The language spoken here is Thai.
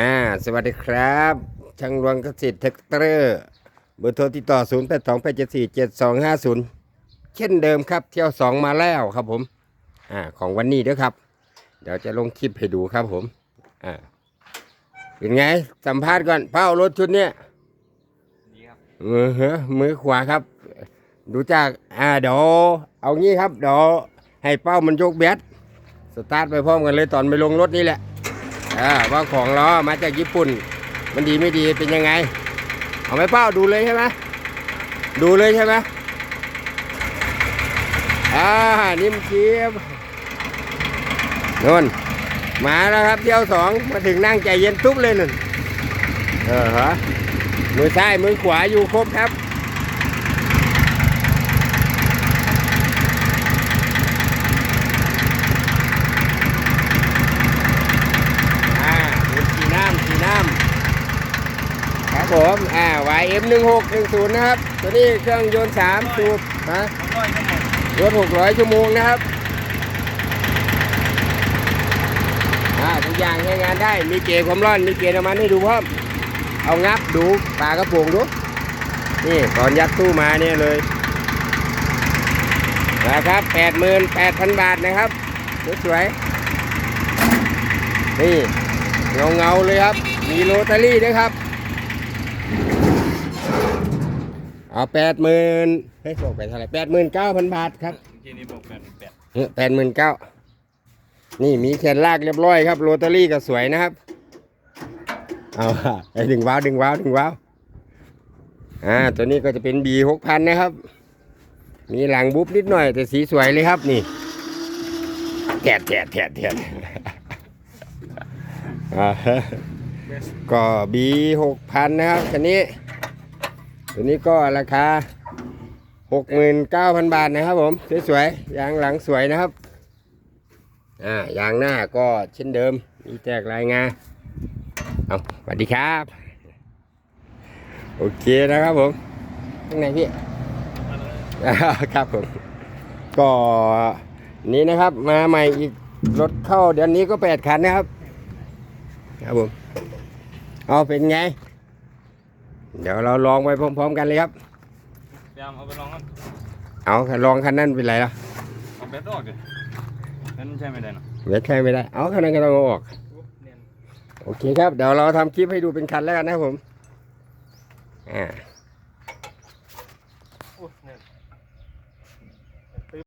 อ่าสวัสดีครับ ช่างรวงเกษตรแท็กเตอร์เบอร์โทรติดต่อ 0 8 2 8 7 4 7 2 5 0 เช่นเดิมครับ เที่ยว 2 มาแล้วครับผมอ่าของวันนี้ด้วยครับ เดี๋ยวจะลงคลิปให้ดูครับผมอ่าเป็นไง สัมภาษณ์ก่อนเป้ารถชุดเนี้ยดีครับมือฮะมือขวาครับ ดูจากอ่าเดี๋ยวเอางี้ครับเดี๋ยวให้เป้ามันยกแบตสตาร์ทไปพร้อมกันเลยตอนไปลงรถนี่แหละ อ่าว่าของล้อมาจากญี่ปุ่น มันดีไม่ดีเป็นยังไง เอาไหมเป้าดูเลยใช่ไหมดูเลยใช่ไหมอ่านิ่มเจี๊ยบนนมาแล้วครับเที่ยวสองมาถึงนั่งใจเย็นตุ๊บเลยนั่นเออฮะมือซ้ายมือขวาอยู่ครบครับ อ่าดูสีน้ำสีน้ำครับ ผมอ่า YM 1 6 1 0 นะครับ ตัวนี้เครื่องยนต์3สูบนะร้อยชั่วโมงรถ600 ชั่วโมงนะครับอ่าทุกอย่างใช้งานได้ มีเกจความร้อน มีเกจน้ำมันให้ดูเพิ่มเอางับดูปลากระโปรงดู นี่ตอนยัดตู้มาเนี่ยเลยนะครับ88,000บาทนะครับสวยๆนี่เงาเงาเลยครับ มีโรตารี่ด้วยครับ เอาแปดหมื่นเฮ้ยบอกไปเท่าไหร่แปดหมื่นเก้าพันบาทครับเมื่อกี้นี้บอกแปดแปดแปดหมื่นเก้านี่มีแขนลากเรียบร้อยครับโรตารี่ก็สวยนะครับ เอาไอ้ดึงว้าวดึงว้าวดึงว้าวอ่าตัวนี้ก็จะเป็นบีหกพันนะครับ มีหลังบุ๊บนิดหน่อยแต่สีสวยเลยครับนี่แถดแถดแถดแถดอ่าฮะก็บีหกพันนะครับคันนี้ ตัวนี้ก็ราคาหกหมื่นเก้าพันบาทนะครับผม สวยๆยางหลังสวยนะครับอ่ายางหน้าก็เช่นเดิม มีแจกรายงานเอาสวัสดีครับ โอเคนะครับผมข้างในพี่ครับผม ก็นี้นะครับ มาใหม่อีกรถเข้าเดือนนี้ก็แปดคันนะครับ ครับผม เอาเป็นไง เดี๋ยวเราลองไปพร้อมๆกันเลยครับ พยายามเอาไปลองก่อนเอาลองคันนั้นเป็นไรล่ะเอาเบ็ดออกเดินั่นใช่ไม่ได้นะเบ็ดใช่ไม่ได้ เอาคันนั้นก็ต้องออก โอเคครับ เดี๋ยวเราทำคลิปให้ดูเป็นคันแล้วกันนะครับผม อ่า